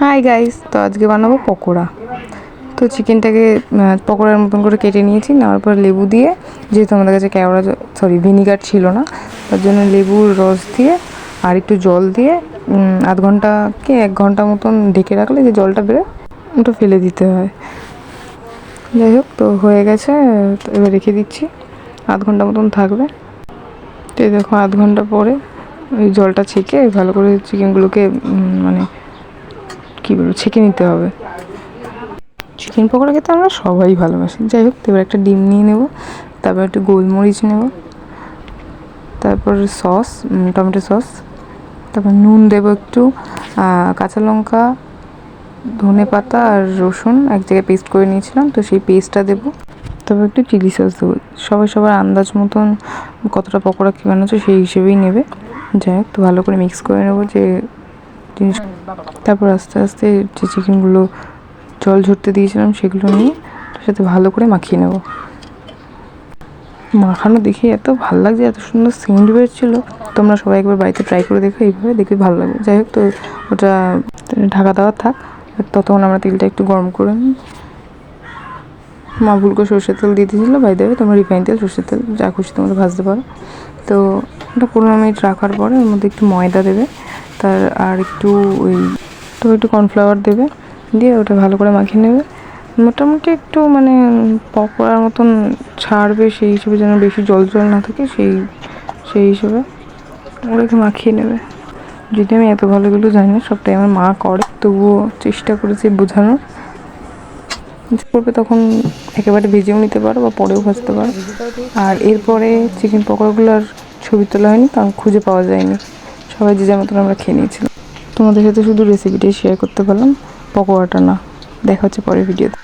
Hi guys তো আজকে বানাবো পকোড়া। তো চিকেনটাকে পকোড়ার মতন করে কেটে নিয়েছি, নেওয়ার পর লেবু দিয়ে, যেহেতু আমাদের কাছে ক্যাওড়া সরি ভিনিগার ছিল না, তার জন্য লেবুর রস দিয়ে আর একটু জল দিয়ে আধ ঘণ্টা কি এক ঘণ্টা মতন ঢেকে রাখলে যে জলটা বেরোয়, ওটা ফেলে দিতে হয়। যাই হোক, তো হয়ে গেছে এবার রেখে দিচ্ছি, আধ ঘণ্টা মতন থাকবে। তো দেখো, আধ ঘণ্টা পরে ওই জলটা ছেঁকে ভালো করে চিকেনগুলোকে মানে কী বলব, ছেঁকে নিতে হবে। চিকেন পকোড়া খেতে আমরা সবাই ভালোবাসি। যাই হোক, এবার একটা ডিম নিয়ে নেব, তারপর একটু গোলমরিচ নেব, তারপর সস টমেটো সস, তারপর নুন দেবো একটু কাঁচা লঙ্কা, ধনে পাতা আর রসুন এক জায়গায় পেস্ট করে নিয়েছিলাম, তো সেই পেস্টটা দেবো। তারপর একটু চিলি সস দেবো। সবাই সবার আন্দাজ মতন কতটা পকোড়া কী বানাচ্ছে সেই হিসেবেই নেবে। যাই হোক, তো ভালো করে মিক্স করে নেব যে জিনিস তারপর আস্তে আস্তে যে চিকেনগুলো জল ঝরতে দিয়েছিলাম সেগুলো নিয়ে সাথে ভালো করে মাখিয়ে নেব। মাখানো দেখে এত ভালো লাগছে, এত সুন্দর সেন্ট বেরোচ্ছিল। তোমরা সবাই একবার বাড়িতে ট্রাই করে দেখো, এইভাবে দেখবে ভালো লাগবে। যাই হোক তো, ওটা ঢাকা দেওয়া থাক। ততক্ষণ আমরা তেলটা একটু গরম করে নিই। মা ভুল করে সর্ষের তেল দিয়ে দিয়েছিলো বাই দেবে তোমরা রিফাইন তেল, সর্ষের তেল, যা খুশি তোমরা ভাজতে পারো। তো ওটা পনেরো মিনিট রাখার পরে ওর মধ্যে একটু ময়দা দেবে। তার আর একটু ওই তো একটু কর্নফ্লাওয়ার দেবে, দিয়ে ওটা ভালো করে মাখিয়ে নেবে। মোটামুটি একটু মানে পকোড়ার মতন ছাড়বে, সেই হিসেবে যেন বেশি জল জল না থাকে, সেই সেই হিসেবে ওটাকে মাখিয়ে নেবে। যদি আমি এত ভালোগুলো জানি না, সবটাই আমার মা করে, তবুও চেষ্টা করেছি বোঝানোর। করবে তখন একেবারে ভেজেও নিতে পারো বা পরেও ভাজতে পারো। আর এরপরে চিকেন পকোড়াগুলো আর ছবি তোলা হয়নি, কারণ খুঁজে পাওয়া যায়নি। সবাই যে যার মতন আমরা খেয়ে নিয়েছিলাম। তোমাদের সাথে শুধু রেসিপিটাই শেয়ার করতে পারলাম, পকোড়াটা না। দেখা হচ্ছে পরের ভিডিওতে